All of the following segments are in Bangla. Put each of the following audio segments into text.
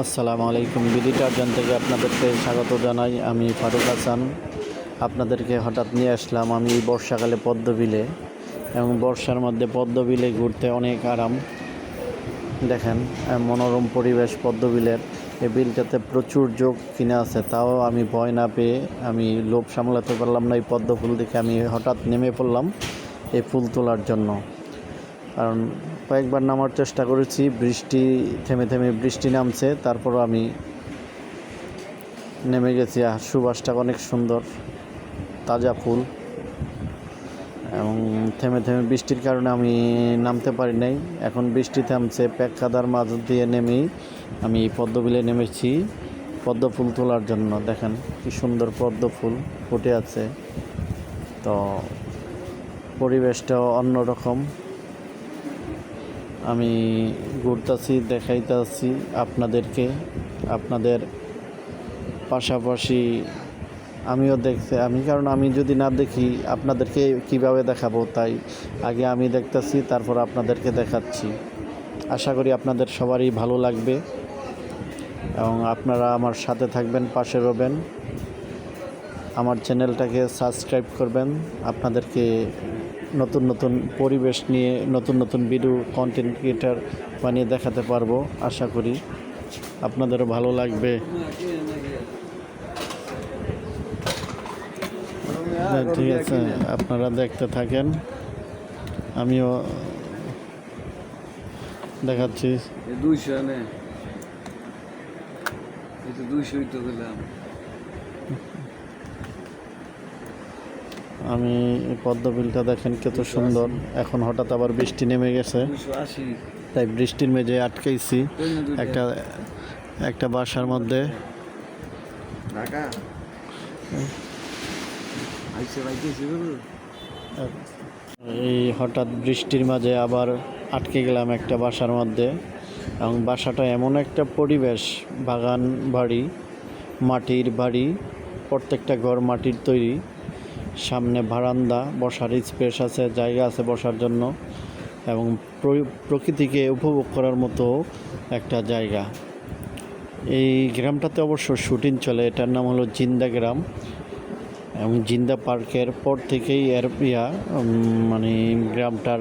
আসসালামু আলাইকুম। বিডি টার্জান থেকে আপনাদেরকে স্বাগত জানাই। আমি ফারুক হাসান। আপনাদেরকে হঠাৎ নিয়ে আসলাম আমি বর্ষাকালে পদ্মবিলে এবং বর্ষার মধ্যে পদ্মবিলে ঘুরতে অনেক আরাম। দেখেন মনোরম পরিবেশ পদ্মবিলের। এই বিলটাতে প্রচুর যোগ কিনে আছে, তাও আমি ভয় না পেয়ে আমি লোভ সামলাতে পারলাম না এই পদ্ম ফুল দেখে আমি হঠাৎ নেমে পড়লাম এই ফুল তোলার জন্য। কারণ কয়েকবার নামার চেষ্টা করেছি, বৃষ্টি, থেমে থেমে বৃষ্টি নামছে তারপর আমি নেমে গেছি আর সুবাসটা অনেক সুন্দর, তাজা ফুল এবং থেমে থেমে বৃষ্টির কারণে আমি নামতে পারি নাই। এখন বৃষ্টি থামছে প্যাক কাদার মাঝ দিয়ে নেমেই আমি পদ্মবিলে নেমেছি, পদ্ম ফুল তোলার জন্য। দেখেন কি সুন্দর পদ্ম ফুল ফুটে আছে। তো পরিবেশটাও অন্যরকম। আমি ঘুরতাছি, দেখাইতাছি আপনাদেরকে। আপনাদের পাশাপাশি আমিও দেখতে আমি কারণ আমি যদি না দেখি, আপনাদেরকে কীভাবে দেখাবো তাই আগে আমি দেখতাছি, তারপর আপনাদেরকে দেখাচ্ছি। আশা করি আপনাদের সবারই ভালো লাগবে এবং আপনারা আমার সাথে থাকবেন, পাশে রবেন। আমার চ্যানেলটাকে সাবস্ক্রাইব করবেন, আপনাদেরকে নতুন নতুন পরিবেশ নিয়ে নতুন নতুন ভিডিও কন্টেন্ট ক্রিয়েটার বানিয়ে দেখাতে পারব, আশা করি। আপনাদেরও ভালো লাগবে। ঠিক আছে, আপনারা দেখতে থাকেন। আমিও দেখাচ্ছি। দুইশো গেলাম আমি এই পদ্মবিলটা দেখেন কত সুন্দর। এখন হঠাৎ আবার বৃষ্টি নেমে গেছে। তাই বৃষ্টির মেঝে আটকাইছি। একটা একটা বাসার মধ্যে। এই হঠাৎ বৃষ্টির মাঝে আবার আটকে গেলাম একটা বাসার মধ্যে। এবং বাসাটা এমন একটা পরিবেশ বাগান বাড়ি মাটির বাড়ি প্রত্যেকটা ঘর মাটির তৈরি। সামনে বারান্দা, বসার স্পেস আছে, জায়গা আছে বসার জন্য এবং প্রকৃতিকে উপভোগ করার মতো একটা জায়গা। এই গ্রামটাতে অবশ্য শুটিং চলে, এটার নাম হলো জিন্দা গ্রাম এবং জিন্দা পার্কের পর থেকেই এর ইয়া মানে গ্রামটার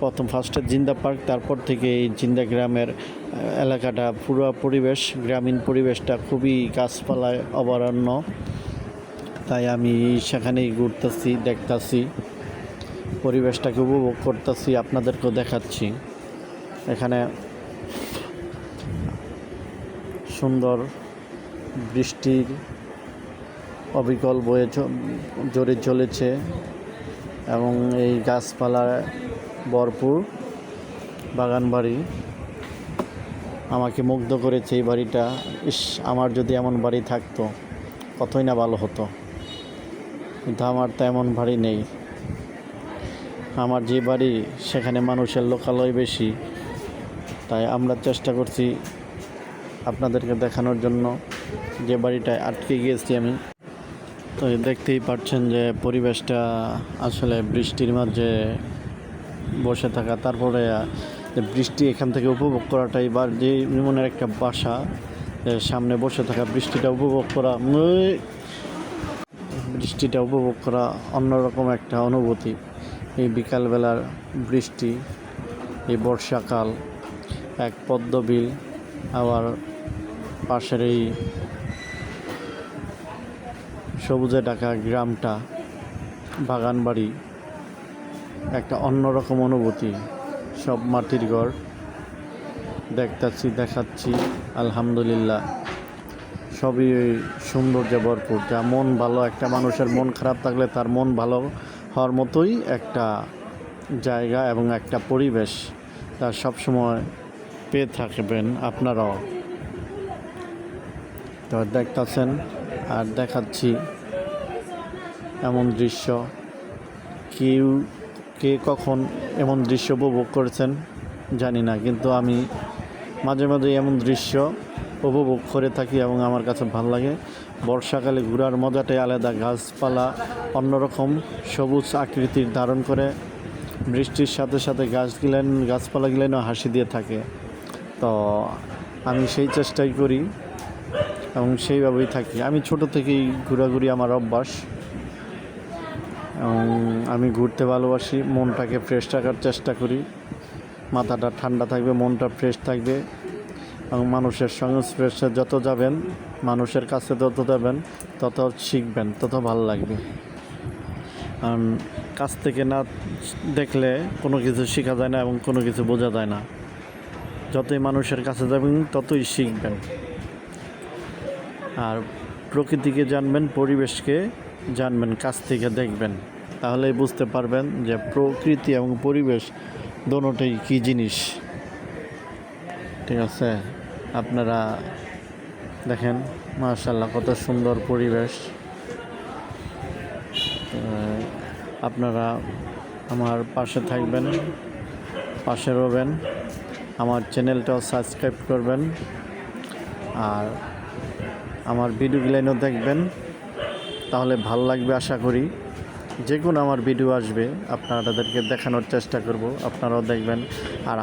প্রথম ফার্স্টে জিন্দা পার্ক, তারপর থেকে এই জিন্দা গ্রামের, এলাকাটা পুরো পরিবেশ, গ্রামীণ পরিবেশটা খুবই গাছপালায় অভয়ারণ্য। তাই আমি সেখানেই ঘুরতেছি, দেখতাছি, পরিবেশটাকে উপভোগ করতেছি, আপনাদেরকেও দেখাচ্ছি। এখানে সুন্দর বৃষ্টির অবিকল বয়ে জোরে চলেছে এবং এই গাছপালায় ভরপুর বাগান বাড়ি। আমাকে মুগ্ধ করেছে এই বাড়িটা। ইস, আমার যদি এমন বাড়ি থাকতো, কতই না ভালো হতো। কিন্তু আমার তো এমন বাড়ি নেই। আমার যে বাড়ি, সেখানে মানুষের লোকালয় বেশি। তাই আমরা চেষ্টা করছি আপনাদেরকে দেখানোর জন্য যে বাড়িটায় আটকে গিয়েছি আমি। তো দেখতেই পাচ্ছেন যে পরিবেশটা আসলে বৃষ্টির মাঝে বসে থাকা, তারপরে বৃষ্টি এখান থেকে উপভোগ করাটাই বা যে মনের একটা বাসা সামনে বসে থাকা বৃষ্টিটা উপভোগ করা বৃষ্টিটা উপভোগ করা অন্যরকম একটা অনুভূতি। এই বিকালবেলার বৃষ্টি, এই বর্ষাকাল, এক পদ্মবিল আবার পাশের এই সবুজে ঢাকা গ্রামটা বাগান বাড়ি একটা অন্যরকম অনুভূতি। সব মাটির ঘর দেখতাছি, দেখাচ্ছি, আলহামদুলিল্লাহ। সবই সৌন্দর্যে ভরপুর। যা মন ভালো, একটা মানুষের মন খারাপ থাকলে তার মন ভালো হওয়ার মতোই একটা জায়গা এবং একটা পরিবেশ তা সবসময় পেয়ে থাকবেন আপনারাও। তো দেখতাছেন, আর দেখাচ্ছি এমন দৃশ্য। কেউ, কে কখন এমন দৃশ্য উপভোগ করেছেন জানি না, কিন্তু আমি মাঝে মাঝে এমন দৃশ্য উপভোগ করে থাকি এবং আমার কাছে ভালো লাগে। বর্ষাকালে ঘোরার মজাটাই আলাদা, গাছপালা অন্যরকম, সবুজ আকৃতির ধারণ করে। বৃষ্টির সাথে সাথে গাছগুলেন গাছপালাগুলেনও হাসি দিয়ে থাকে। তো আমি সেই চেষ্টাই করি এবং সেইভাবেই থাকি। আমি ছোট থেকেই ঘোরাঘুরি আমার অভ্যাস। এবং আমি ঘুরতে ভালোবাসি, মনটাকে ফ্রেশ রাখার চেষ্টা করি। মাথাটা ঠান্ডা থাকবে, মনটা ফ্রেশ থাকবে। এবং মানুষের সংস্পর্শে যত যাবেন, মানুষের কাছে যত যাবেন, তত শিখবেন, তত ভালো লাগবে। কাছ থেকে না দেখলে কোনো কিছু শেখা যায় না এবং কোনো কিছু বোঝা যায় না। যতই মানুষের কাছে যাবেন, ততই শিখবেন। আর প্রকৃতিকে জানবেন, পরিবেশকে জানবেন, কাছ থেকে দেখবেন। তাহলেই বুঝতে পারবেন যে প্রকৃতি এবং পরিবেশ, দোনোটাই কী জিনিস। ঠিক আছে? আপনারা দেখেন মাশাল্লাহ কত সুন্দর পরিবেশ। আপনারা আমার পাশে থাকবেন, পাশে রবেন, আমার চ্যানেলটাও সাবস্ক্রাইব করবেন, আর আমার ভিডিওগুলো দেখবেন, তাহলে ভালো লাগবে আশা করি। যে কোনো আমার ভিডিও আসবে আপনাদেরকে দেখানোর চেষ্টা করব, আপনারাও দেখবেন, আর